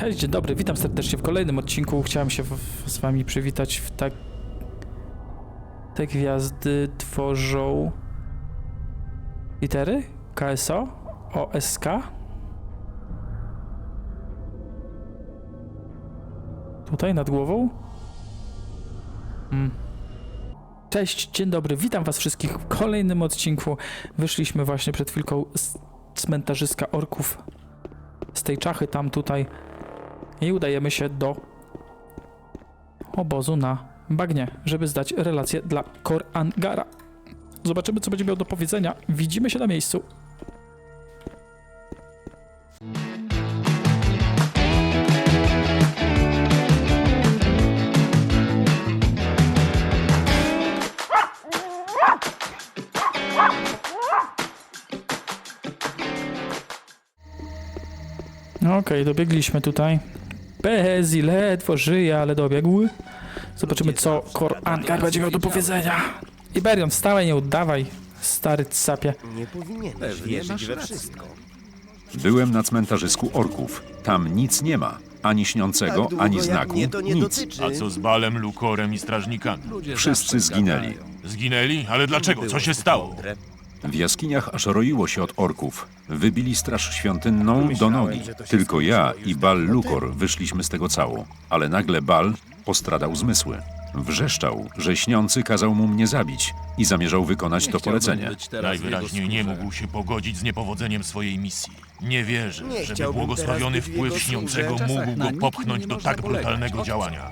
Cześć, dzień dobry, witam serdecznie w kolejnym odcinku. Chciałem się z wami przywitać w tak... Te gwiazdy tworzą... Litery? KSO? OSK? Tutaj nad głową? Mm. Cześć, dzień dobry, witam was wszystkich w kolejnym odcinku. Wyszliśmy właśnie przed chwilką z cmentarzyska orków. Z tej czachy tam tutaj i udajemy się do obozu na bagnie, żeby zdać relację dla Kor Angara. Zobaczymy, co będzie miał do powiedzenia. Widzimy się na miejscu. Okej, dobiegliśmy tutaj. Bezi ledwo żyje, ale dobiegł. Zobaczymy, co Kor Angar będzie miał do powiedzenia. Iberion, wstawaj, nie uddawaj, stary sapie. Nie powinieneś wierzyć we wszystko. Byłem na cmentarzysku orków. Tam nic nie ma. Ani śniącego, Tak długo, ani jak znaku, mnie to nie nic. dotyczy. A co z Balem, Lukorem i strażnikami? Wszyscy zginęli. Zginęli? Ale dlaczego? Co się stało? W jaskiniach aż roiło się od orków. Wybili straż świątynną do nogi. Tylko ja i Bal Lukor wyszliśmy z tego cało. Ale nagle Bal postradał zmysły. Wrzeszczał, że śniący kazał mu mnie zabić i zamierzał wykonać to polecenie. Najwyraźniej nie mógł się pogodzić z niepowodzeniem swojej misji. Nie wierzę, Nie żeby chciałbym błogosławiony teraz być w jego wpływ śniącego mógł go popchnąć do tak brutalnego działania.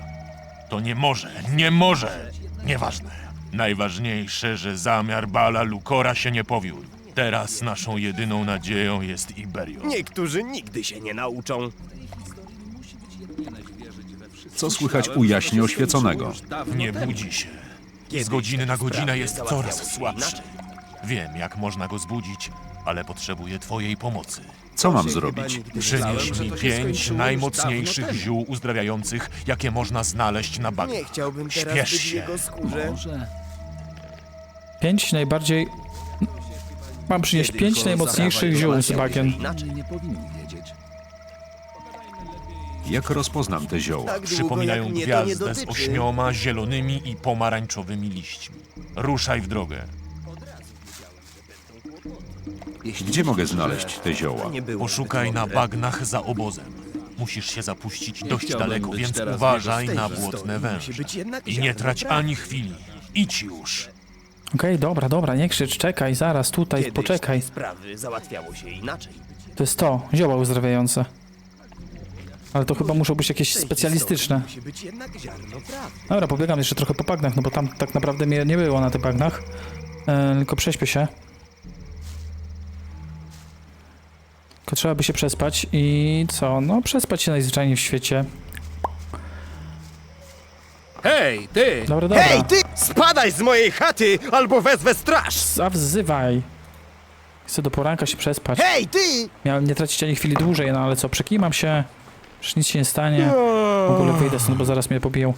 To nie może, nie może! Nieważne. Najważniejsze, że zamiar Bala Lukora się nie powiódł. Teraz naszą jedyną nadzieją jest Iberion. Niektórzy nigdy się nie nauczą. Co słychać u jaśnie oświeconego? Nie budzi się. Z godziny na godzinę jest coraz słabszy. Wiem, jak można go zbudzić, ale potrzebuję twojej pomocy. Co mam zrobić? Przynieś mi pięć najmocniejszych ziół uzdrawiających, jakie można znaleźć na bagnach. Nie chciałbym teraz Śpiesz być w się. jego skórze. Pięć najbardziej... Mam przynieść pięć najmocniejszych ziół z bagien. Jak rozpoznam te zioła? Tak długo, Przypominają jak mnie to nie gwiazdę z dotyczy. ośmioma zielonymi i pomarańczowymi liśćmi. Ruszaj w drogę. Gdzie mogę znaleźć te zioła? Nie było Poszukaj na bagnach za obozem. Musisz się zapuścić dość daleko, więc uważaj na błotne musi węże. być jednak I nie trać prawdy. ani chwili. Idź już. Okej, dobra, dobra, nie krzycz, czekaj, zaraz, tutaj, Kiedyś poczekaj. te sprawy załatwiało się inaczej. To jest to, zioła uzdrawiające. Ale to chyba muszą być jakieś tej specjalistyczne. historii Musi być jednak ziarno prawdy. Dobra, pobiegam jeszcze trochę po bagnach, no bo tam tak naprawdę mnie nie było na tych bagnach. E, tylko prześpię się. Tylko trzeba by się przespać i co? No, przespać się najzwyczajniej w świecie. Hej, ty! Dobra, dobra. Hej, ty! Spadaj z mojej chaty, albo wezwę straż! Zawzywaj. Chcę do poranka się przespać. Hej, ty! Miałem nie tracić ani chwili dłużej, no ale co, przekimam się. Przecież nic się nie stanie. W ogóle wyjdę stąd, bo zaraz mnie pobiją.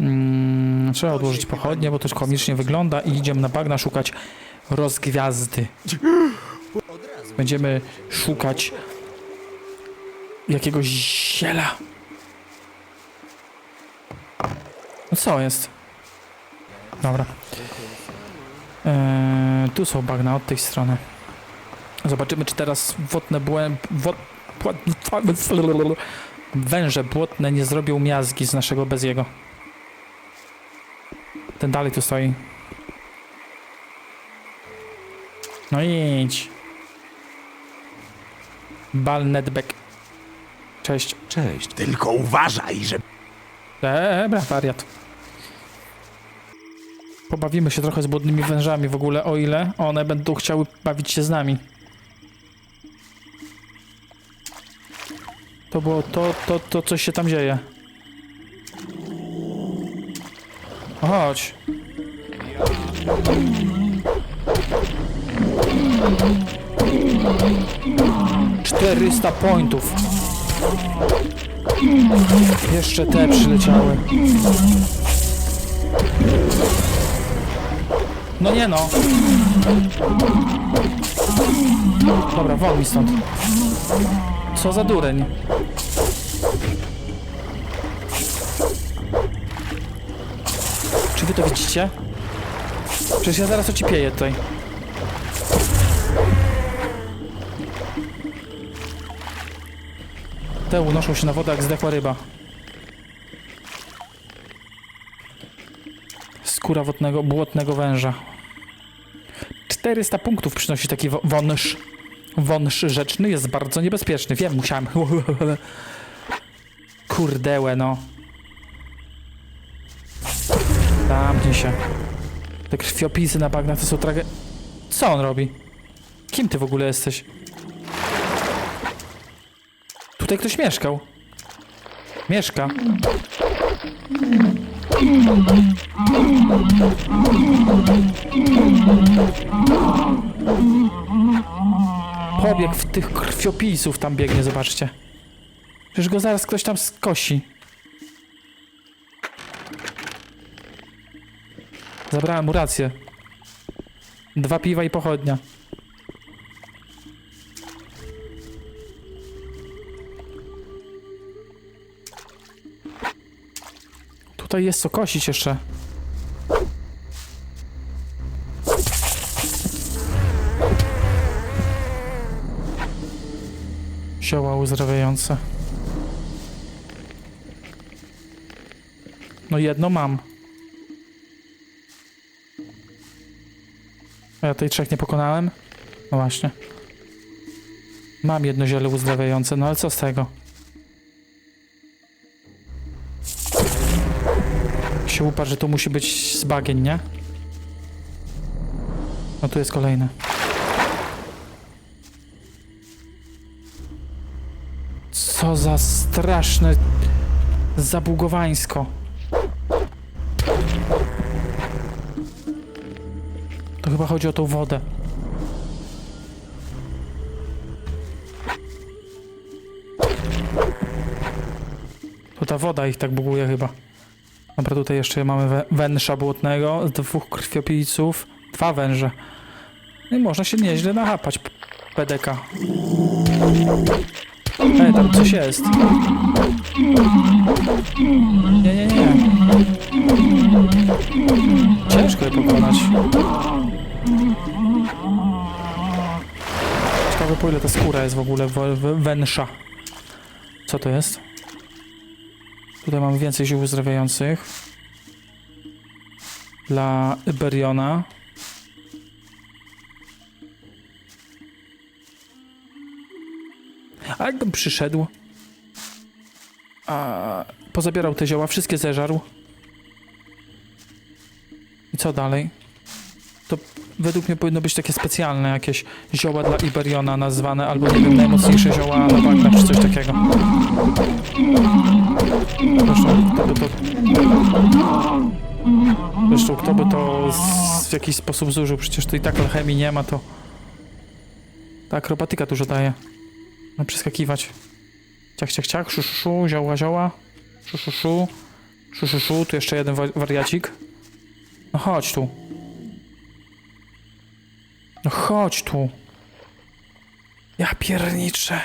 Mm, trzeba odłożyć pochodnie, bo to już komicznie wygląda i idziemy na bagna szukać rozgwiazdy. Będziemy szukać jakiegoś ziela. No co jest? Dobra. Eee, tu są bagna od tej strony. Zobaczymy, czy teraz wodne błę... Wod... Węże błotne nie zrobią miazgi z naszego Beziego. Ten dalej tu stoi. No idź. Bal Nedbeck. Cześć. Cześć. Tylko uważaj, że Dobra, wariat. Pobawimy się trochę z błodnymi wężami w ogóle, o ile one będą chciały bawić się z nami. To było to, to, to coś się tam dzieje. Chodź. Czterysta pointów. Jeszcze te przyleciały. No nie no. Dobra, wal mi stąd. Co za dureń. Czy wy to widzicie? Przecież ja zaraz ocipieję tutaj. Te unoszą się na wodach jak zdechła ryba. Skóra błotnego węża. 400 punktów przynosi taki wąż. Wąż rzeczny jest bardzo niebezpieczny. Wiem, musiałem. Kurdełe, no. Zamknij się. Te krwiopisy na bagnach to są trage... Co on robi? Kim ty w ogóle jesteś? Tutaj ktoś mieszkał. Mieszka. Pobieg w tych krwiopisów tam biegnie, zobaczcie. Przecież go zaraz ktoś tam skosi. Zabrałem mu rację. Dwa piwa i pochodnia. Tutaj jest co kosić jeszcze. Zioła uzdrawiające. No jedno mam. Ja tej trzech nie pokonałem? No właśnie. Mam jedno ziele uzdrawiające, no ale co z tego? Uparł, że to musi być z bagien, nie? No tu jest kolejne. Co za straszne zabugowańsko. To chyba chodzi o tą wodę. To ta woda ich tak buguje chyba. Dobra, tutaj jeszcze mamy wę- węża błotnego, dwóch krwiopijców, dwa węże. No I można się nieźle nachapać, PDK. Ej, tam coś jest. Nie, nie, nie. Ciężko je pokonać. Ciekawe po ile ta skóra jest w ogóle w- w- węższa. Co to jest? Tutaj mamy więcej ziół uzdrawiających. Dla Iberiona. A jakbym przyszedł, a pozabierał te zioła, wszystkie zeżarł. I co dalej? Według mnie powinno być takie specjalne jakieś zioła dla Iberiona nazwane, albo nie wiem, najmocniejsze zioła na bagnach, czy coś takiego. Zresztą, kto by to... Zresztą, kto by to w jakiś sposób zużył? Przecież to i tak alchemii nie ma, to... Ta akrobatyka dużo daje. No przeskakiwać. Ciach, ciach, ciach, szu, szu, szu, zioła, zioła. Szu, szu, szu. Szu, szu, szu. Tu jeszcze jeden wa- wariacik. No chodź tu. No chodź tu. Ja pierniczę.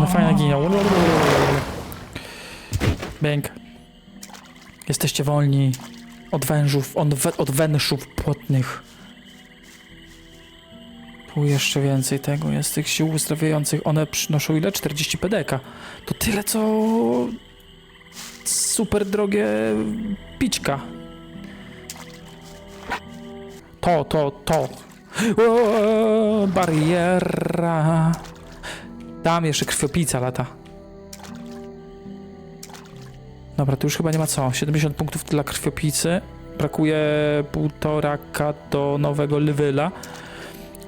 No fajna ginia. Bęk. Jesteście wolni od wężów, od, we, od wężów płotnych. Tu jeszcze więcej tego jest, tych sił uzdrawiających. One przynoszą ile? 40 PDK. To tyle, co super drogie pićka. To, to, to. O, bariera. Tam jeszcze krwiopica lata. Dobra, tu już chyba nie ma co. 70 punktów dla krwiopicy. Brakuje półtora K do nowego levela.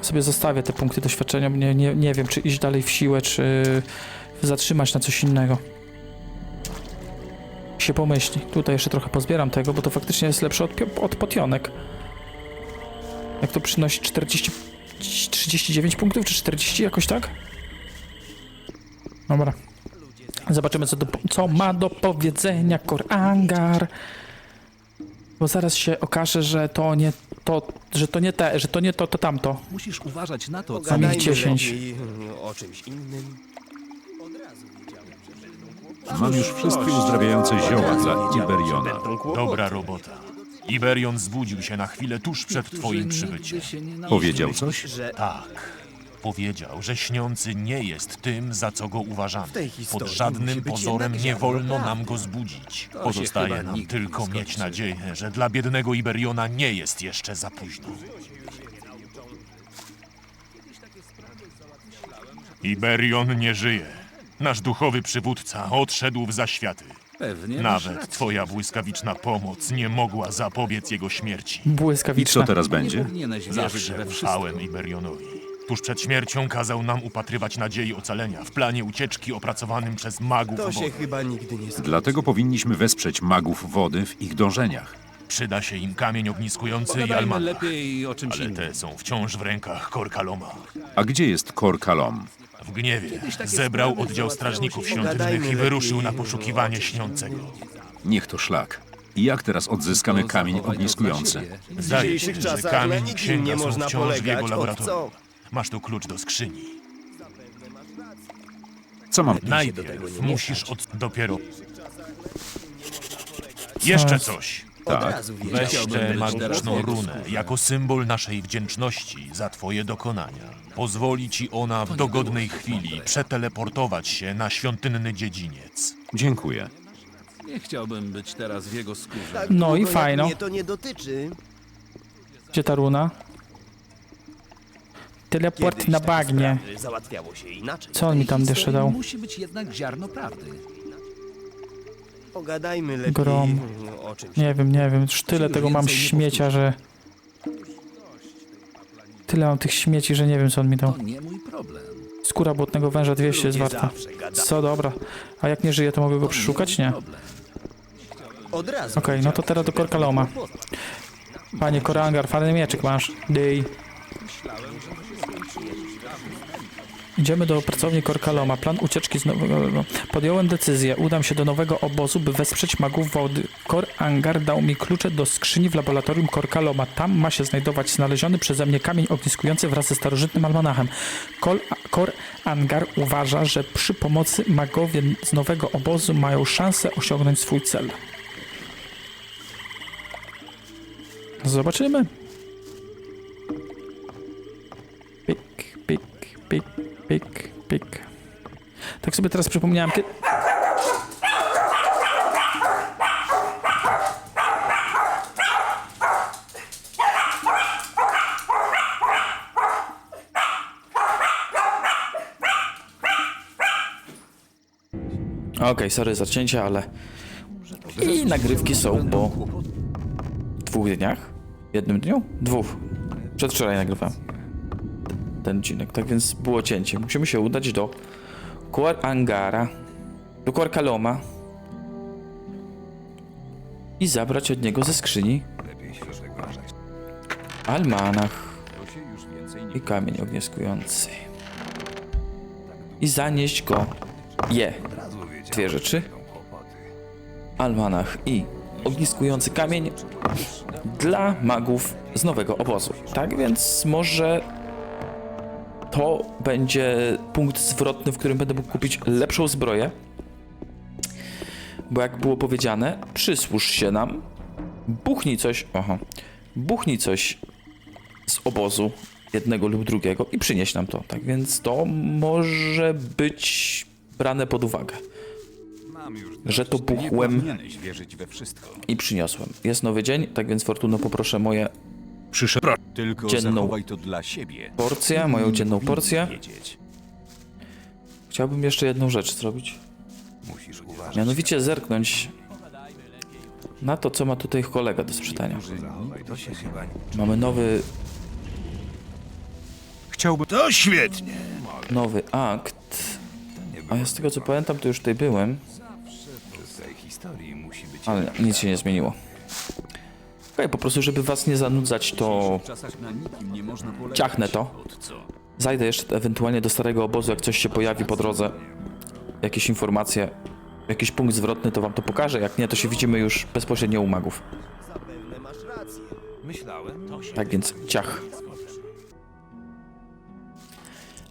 Sobie zostawię te punkty doświadczenia. Nie, nie, nie wiem, czy iść dalej w siłę, czy zatrzymać na coś innego. Się pomyśli. Tutaj jeszcze trochę pozbieram tego, bo to faktycznie jest lepsze od, od potionek. Jak to przynosi 40, 39 punktów, czy 40 jakoś tak? Dobra. Zobaczymy, co, do, co ma do powiedzenia Kor Angar. Bo zaraz się okaże, że to nie to, że to nie te, że to nie to, to tamto. Musisz uważać na to, co Pogadaj. Pogadajmy 10. lepiej mm, o czymś innym. Mam już wszystkie uzdrawiające zioła dla Iberiona. Będą kłopoty. Dobra robota. Iberion zbudził się na chwilę tuż przed twoim przybyciem. Powiedział coś? Że Tak. Powiedział, że śniący nie jest tym, za co go uważamy. tej historii Pod musi żadnym być pozorem jednak nie ziarno wolno prawdy. nam go zbudzić. się Pozostaje nam nigdy tylko nie mieć skończy. nadzieję, że dla biednego Iberiona nie jest jeszcze za późno. Iberion nie żyje. Nasz duchowy przywódca odszedł w zaświaty. Pewnie masz Nawet rację. twoja błyskawiczna pomoc nie mogła zapobiec jego śmierci. I Błyskawiczna. co teraz Nie będzie? powinieneś wierzyć Zawsze we wszystko. ufałem Iberionowi. Tuż przed śmiercią kazał nam upatrywać nadziei ocalenia w planie ucieczki opracowanym przez magów to się wody. chyba nigdy nie skończy. Dlatego powinniśmy wesprzeć magów wody w ich dążeniach. Przyda się im kamień ogniskujący i Pogadajmy almanach, lepiej o czymś ale innym. te są wciąż w rękach Korkaloma. A gdzie jest Kor Kalom? W gniewie zebrał oddział strażników świątynnych i wyruszył na poszukiwanie śniącego. Niech to szlak. I jak teraz odzyskamy kamień ogniskujący? Zdaje się, że czasach na kamień i nikim księga nie są można wciąż w polegać. jego Od laboratorium. co? Masz tu klucz do skrzyni. Co mam? Najpierw musisz od... dopiero... Jeszcze coś. Od Tak. razu Weź tę magiczną teraz runę jako symbol naszej wdzięczności za twoje dokonania. Pozwoli ci ona w dogodnej chwili przeteleportować się na świątynny dziedziniec. Dziękuję. Nie chciałbym być teraz w jego skórze. Tak No i długo, jak fajno. Mnie to nie dotyczy. Gdzie ta runa? Teleport Kiedyś na takie bagnie. sprawy Załatwiało się inaczej. Co on mi tam jeszcze dał? Musi być jednak ziarno prawdy. Pogadajmy lepiej Grom. o czymś Nie wiem, nie wiem. Już tyle tego mam śmiecia, że... Tyle mam tych śmieci, że nie wiem, co on mi dał. To nie mój problem. Skóra błotnego węża 200 jest Ludzie warta. zawsze gadają. Co, dobra. A jak nie żyje, to mogę go przeszukać? Nie. Problem. Od razu Okej, no to teraz do Korkaloma. Panie Korangar, fajny mieczyk masz. Dyj. Idziemy do pracowni Korkaloma. Plan ucieczki z nowego... no, Podjąłem decyzję. Udam się do nowego obozu, by wesprzeć magów wody. Kor Angar dał mi klucze do skrzyni w laboratorium Korkaloma. Tam ma się znajdować znaleziony przeze mnie kamień ogniskujący wraz ze starożytnym almanachem. Kol, Kor Angar uważa, że przy pomocy magowie z nowego obozu mają szansę osiągnąć swój cel. Zobaczymy. Pik, pik, pik. Tak sobie teraz przypomniałem, kiedy... Okej, sorry za cięcie, ale... I nagrywki są po dwóch dniach? Jednym dniu? Dwóch. Przedwczoraj nagrywałem ten odcinek, tak więc było cięcie. Musimy się udać do Kuar Angara, do Kuarkaloma i zabrać od niego ze skrzyni almanach i kamień ogniskujący i zanieść go je. Dwie rzeczy. Almanach i ogniskujący kamień dla magów z nowego obozu. Tak więc może to będzie punkt zwrotny, w którym będę mógł kupić lepszą zbroję. Bo jak było powiedziane, przysłuż się nam, buchnij coś, aha, buchnij coś z obozu jednego lub drugiego i przynieś nam to. Tak więc to może być brane pod uwagę, że to buchłem i przyniosłem. Jest nowy dzień, tak więc Fortuno poproszę moje Przyszedł. Tylko Dzienną. zachowaj to dla siebie. porcje, moją dzienną porcję. Wiedzieć. Chciałbym jeszcze jedną rzecz zrobić. Musisz uważać. Mianowicie zerknąć na to, co ma tutaj kolega do sprzedania. To się chyba nie Mamy nowy, Chciałbym... To świetnie. nowy akt. A ja z tego co pamiętam, to już tutaj byłem, w tej historii musi być. ale nic się nie zmieniło. Okej, po prostu, żeby was nie zanudzać, to ciachnę to. Zajdę jeszcze ewentualnie do starego obozu, jak coś się pojawi po drodze. Jakieś informacje, jakiś punkt zwrotny, to wam to pokażę. Jak nie, to się widzimy już bezpośrednio u magów. Tak więc ciach.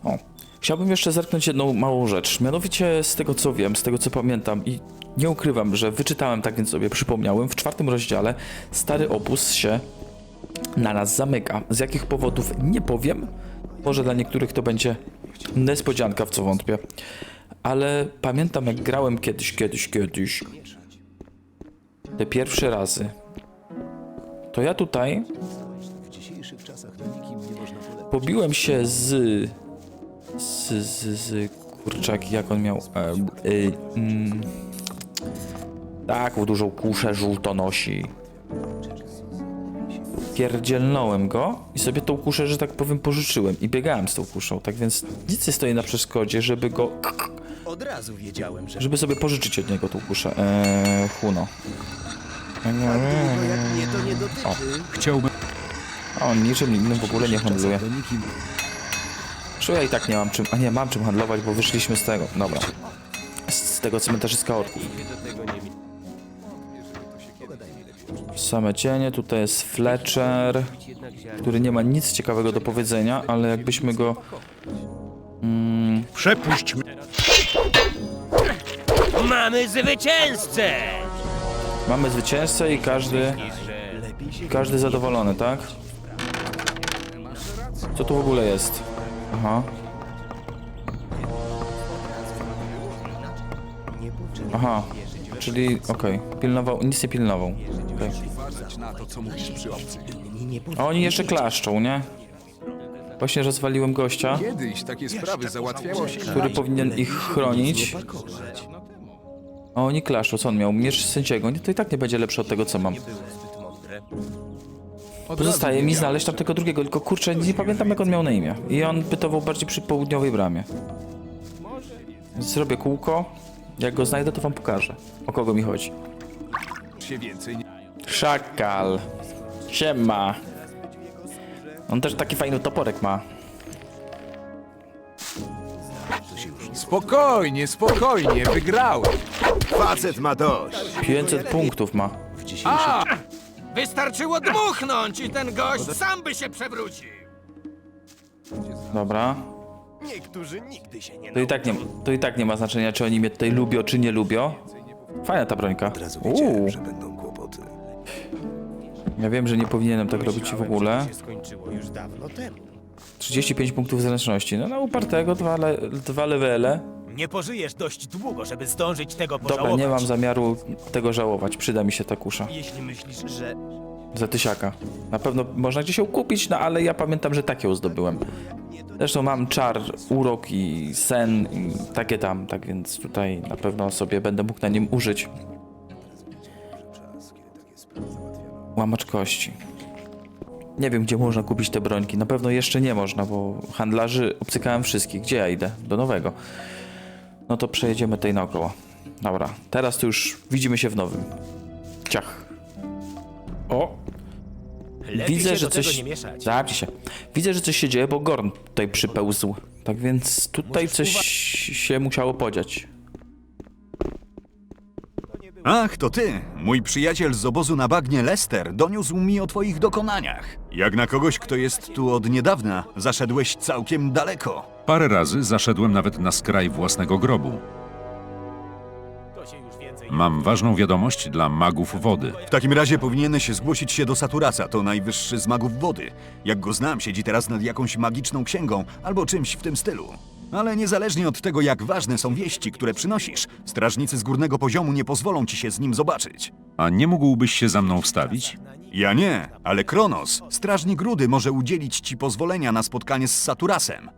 O, chciałbym jeszcze zerknąć jedną małą rzecz. Mianowicie z tego co wiem, z tego co pamiętam i nie ukrywam, że wyczytałem, tak więc sobie przypomniałem, w czwartym rozdziale stary obóz się na nas zamyka. Z jakich powodów nie powiem. Może dla niektórych to będzie niespodzianka, w co wątpię. Ale pamiętam jak grałem kiedyś, kiedyś, kiedyś. Te pierwsze razy. To ja tutaj pobiłem się z. z. z. z kurczak, jak on miał. E, e, mm, taką dużą kuszę żółto nosi. Pierdzielnąłem go i sobie tą kuszę, że tak powiem, pożyczyłem i biegałem z tą kuszą. Tak więc nic nie stoi na przeszkodzie, żeby go. Od razu wiedziałem, że żeby sobie pożyczyć od niego tą kuszę. Eee, Huno. dotyczy. Chciałbym... A on niczym innym w ogóle nie handluje. Zresztą ja i tak nie mam czym, a nie, mam czym handlować, bo wyszliśmy z tego, dobra. Z tego cementarzyska orków. Same cienie, tutaj jest Fletcher, który nie ma nic ciekawego do powiedzenia, ale jakbyśmy go... Przepuść mnie. Mamy zwycięzcę! Mamy zwycięzcę i każdy... Każdy zadowolony, tak? Co tu w ogóle jest? Aha. Aha, czyli okej, pilnował, nic nie pilnował. Obcych. A oni jeszcze klaszczą, nie? Właśnie rozwaliłem gościa, Kiedyś takie sprawy załatwiało się który powinien ich chronić. A oni klaszczą, co on miał? Miecz sędziego. Nie, to i tak nie będzie lepsze od tego, co mam. Pozostaje mi znaleźć tamtego drugiego, tylko kurczę, nie pamiętam jak on miał na imię. I on bytował bardziej przy południowej bramie. Więc Zrobię kółko. Jak go znajdę, to wam pokażę. O kogo mi chodzi. się więcej. Nie... Szakal. Siema. On też taki fajny toporek ma. Spokojnie, spokojnie, wygrałem. Facet ma dość. 500 punktów ma. Wystarczyło dmuchnąć i ten gość sam by się przewrócił. Dobra. Niektórzy nigdy się nie To i tak nie, to i tak nie ma znaczenia, czy oni mnie tutaj lubią, czy nie lubią. Fajna ta brońka. Uuu. będą kłopoty. Ja wiem, że nie powinienem tak robić w ogóle. się skończyło już dawno temu. 35 punktów zręczności. No na upartego dwa, le, dwa levele. Nie pożyjesz dość długo, żeby zdążyć tego Dobra, pożałować. nie mam zamiaru tego żałować. Przyda mi się ta kusza. Jeśli myślisz, że Za tysiaka. Na pewno można gdzieś ją kupić, no ale ja pamiętam, że tak ją zdobyłem. Zresztą mam czar, urok i sen i takie tam, tak więc tutaj na pewno sobie będę mógł na nim użyć. Łamacz kości. Nie wiem, gdzie można kupić te brońki. Na pewno jeszcze nie można, bo handlarzy obcykałem wszystkich. Gdzie ja idę? Do nowego. No to przejedziemy tej naokoło. Dobra, teraz to już widzimy się w nowym. Ciach. O! lepiej Widzę, się że do tego coś. nie mieszać. Się. Widzę, że coś się dzieje, bo Gorn tutaj przypełzł. Tak więc tutaj coś się musiało podziać. Ach, to ty, mój przyjaciel z obozu na bagnie Lester, doniósł mi o twoich dokonaniach. Jak na kogoś, kto jest tu od niedawna, zaszedłeś całkiem daleko. Parę razy zaszedłem nawet na skraj własnego grobu. Mam ważną wiadomość dla magów wody. W takim razie powinieneś zgłosić się do Saturasa, to najwyższy z magów wody. Jak go znam, siedzi teraz nad jakąś magiczną księgą albo czymś w tym stylu. Ale niezależnie od tego, jak ważne są wieści, które przynosisz, strażnicy z górnego poziomu nie pozwolą ci się z nim zobaczyć. A nie mógłbyś się za mną wstawić? Ja nie, ale Kronos, strażnik Rudy, może udzielić ci pozwolenia na spotkanie z Saturasem.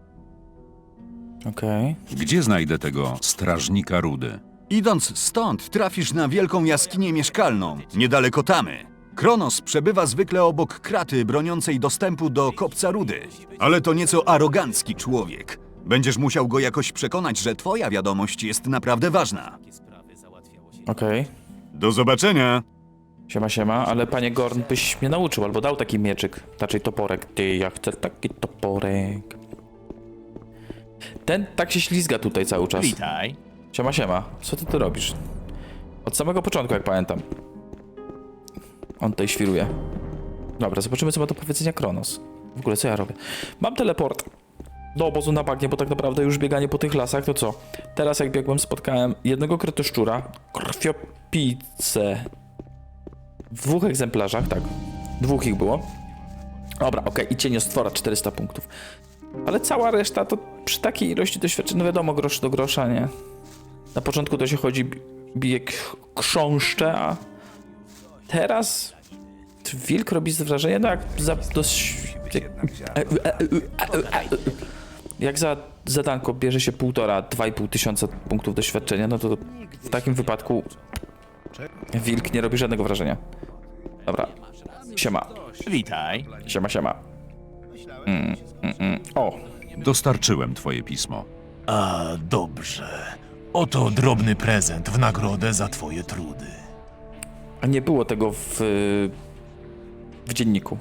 Okej. Gdzie znajdę tego strażnika rudy? Idąc stąd, trafisz na wielką jaskinię mieszkalną, niedaleko Tamy. Kronos przebywa zwykle obok kraty broniącej dostępu do kopca rudy. Ale to nieco arogancki człowiek. Będziesz musiał go jakoś przekonać, że twoja wiadomość jest naprawdę ważna. Okej. Do zobaczenia! Siema, siema, ale panie Gorn byś mnie nauczył, albo dał taki mieczyk, raczej toporek. Ty, ja chcę taki toporek. Ten tak się ślizga tutaj cały czas. Witaj. Siema, siema. Co ty tu robisz? Od samego początku, jak pamiętam. On tutaj świruje. Dobra, zobaczymy, co ma do powiedzenia Kronos. W ogóle, co ja robię? Mam teleport do obozu na bagnie, bo tak naprawdę już bieganie po tych lasach, to co? Teraz jak biegłem, spotkałem jednego kretoszczura, krwiopijcę w dwóch egzemplarzach, tak. Dwóch ich było. Dobra, okej, i cieniostwora 400 punktów. Ale cała reszta to przy takiej ilości doświadczeń, no wiadomo, grosz do grosza, nie? Na początku to się chodzi, bi- bije krząszcze, a teraz wilk robi wrażenie, no jak za dość... Jak, jak za zadanko bierze się półtora, dwa i pół tysiąca punktów doświadczenia, no to w takim wypadku wilk nie robi żadnego wrażenia. Dobra, siema, Witaj. siema, siema. Mm, mm, mm. O, Dostarczyłem twoje pismo. A, dobrze. Oto drobny prezent w nagrodę za twoje trudy. a nie było tego w, w dzienniku.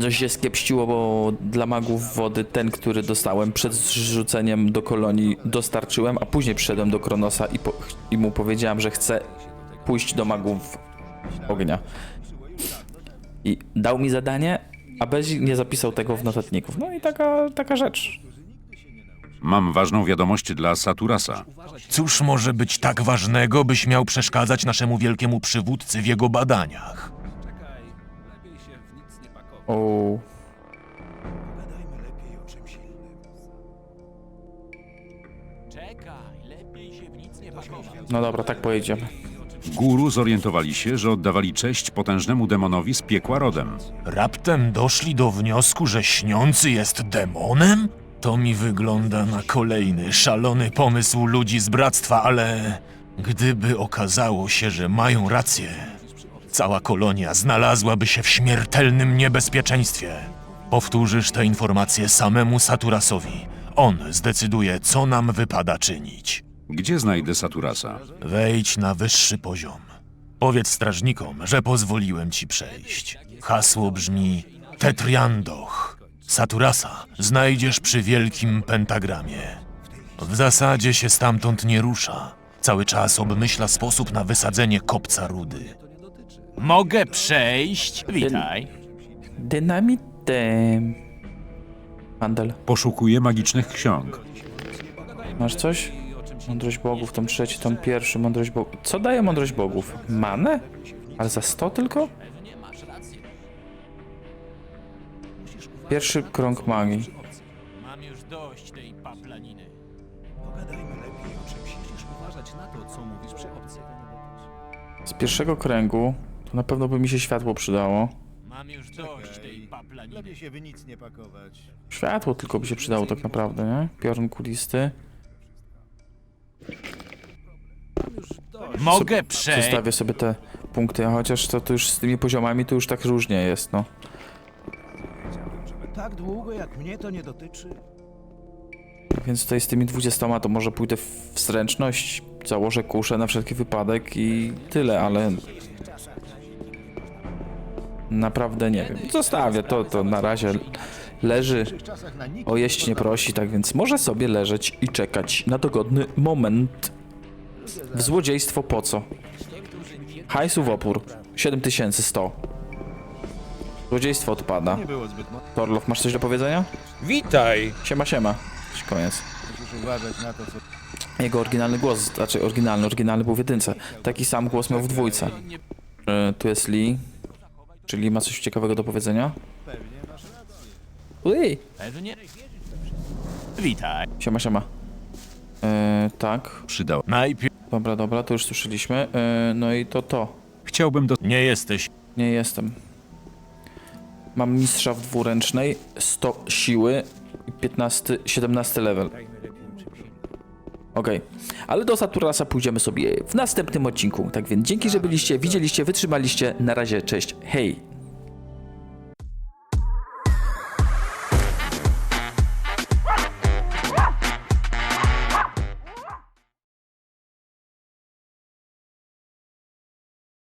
Coś się skiepściło, bo dla magów wody ten, który dostałem przed zrzuceniem do kolonii dostarczyłem, a później przyszedłem do Kronosa i, po, i mu powiedziałem, że chcę pójść do magów ognia. I dał mi zadanie, a Bezi nie zapisał tego w notatników. No i taka, taka rzecz. Mam ważną wiadomość dla Saturasa. Cóż może być tak ważnego, byś miał przeszkadzać naszemu wielkiemu przywódcy w jego badaniach? O. No dobra, tak pojedziemy. Guru zorientowali się, że oddawali cześć potężnemu demonowi z piekła rodem. Raptem doszli do wniosku, że śniący jest demonem? To mi wygląda na kolejny szalony pomysł ludzi z bractwa, ale gdyby okazało się, że mają rację, cała kolonia znalazłaby się w śmiertelnym niebezpieczeństwie. Powtórzysz te informacje samemu Saturasowi. On zdecyduje, co nam wypada czynić. Gdzie znajdę Saturasa? Wejdź na wyższy poziom. Powiedz strażnikom, że pozwoliłem ci przejść. Hasło brzmi Tetriandoch. Saturasa znajdziesz przy wielkim pentagramie. W zasadzie się stamtąd nie rusza. Cały czas obmyśla sposób na wysadzenie kopca rudy. Mogę przejść? Witaj. Dynamitem. Handel. Poszukuję magicznych ksiąg. Masz coś? Mądrość bogów, tom trzeci, tom pierwszy, mądrość bogów. Co daje mądrość bogów? Manę? Ale za 100 tylko? Pierwszy krąg magii. Mam już dość tej paplaniny. Z pierwszego kręgu to na pewno by mi się światło przydało. Mam już dość tej paplaniny. się by nic nie pakować. Światło tylko by się przydało tak naprawdę, nie? Piorun kulisty. Mogę przejść? Zostawię sobie te punkty, a chociaż to, to już z tymi poziomami to już tak różnie jest, no. Tak długo jak mnie to nie dotyczy. Więc tutaj z tymi 20 to może pójdę w zręczność, założę kuszę na wszelki wypadek i tyle, ale... Naprawdę nie wiem. Zostawię to, to na razie leży, o jeść nie prosi, tak więc może sobie leżeć i czekać na dogodny moment. W złodziejstwo po co? Hajsu w opór. 7100. Złodziejstwo odpada. Torlow, masz coś do powiedzenia? Witaj! Siema, siema. Koniec. Jego oryginalny głos, znaczy oryginalny, oryginalny był w jedynce. Taki sam głos miał w dwójce. E, tu jest Lee. Czyli ma coś ciekawego do powiedzenia? Ui! Pewnie. Witaj. Siema, siema. E, tak. Przydał. Najpierw Dobra, dobra, to już słyszeliśmy. E, no i to to. Chciałbym do... nie jesteś Nie jestem. Mam mistrza w dwuręcznej, 100 siły i 15, 17 level. Okej, ale do Saturasa pójdziemy sobie w następnym odcinku. Tak więc dzięki, że byliście, widzieliście, wytrzymaliście. Na razie, cześć, hej!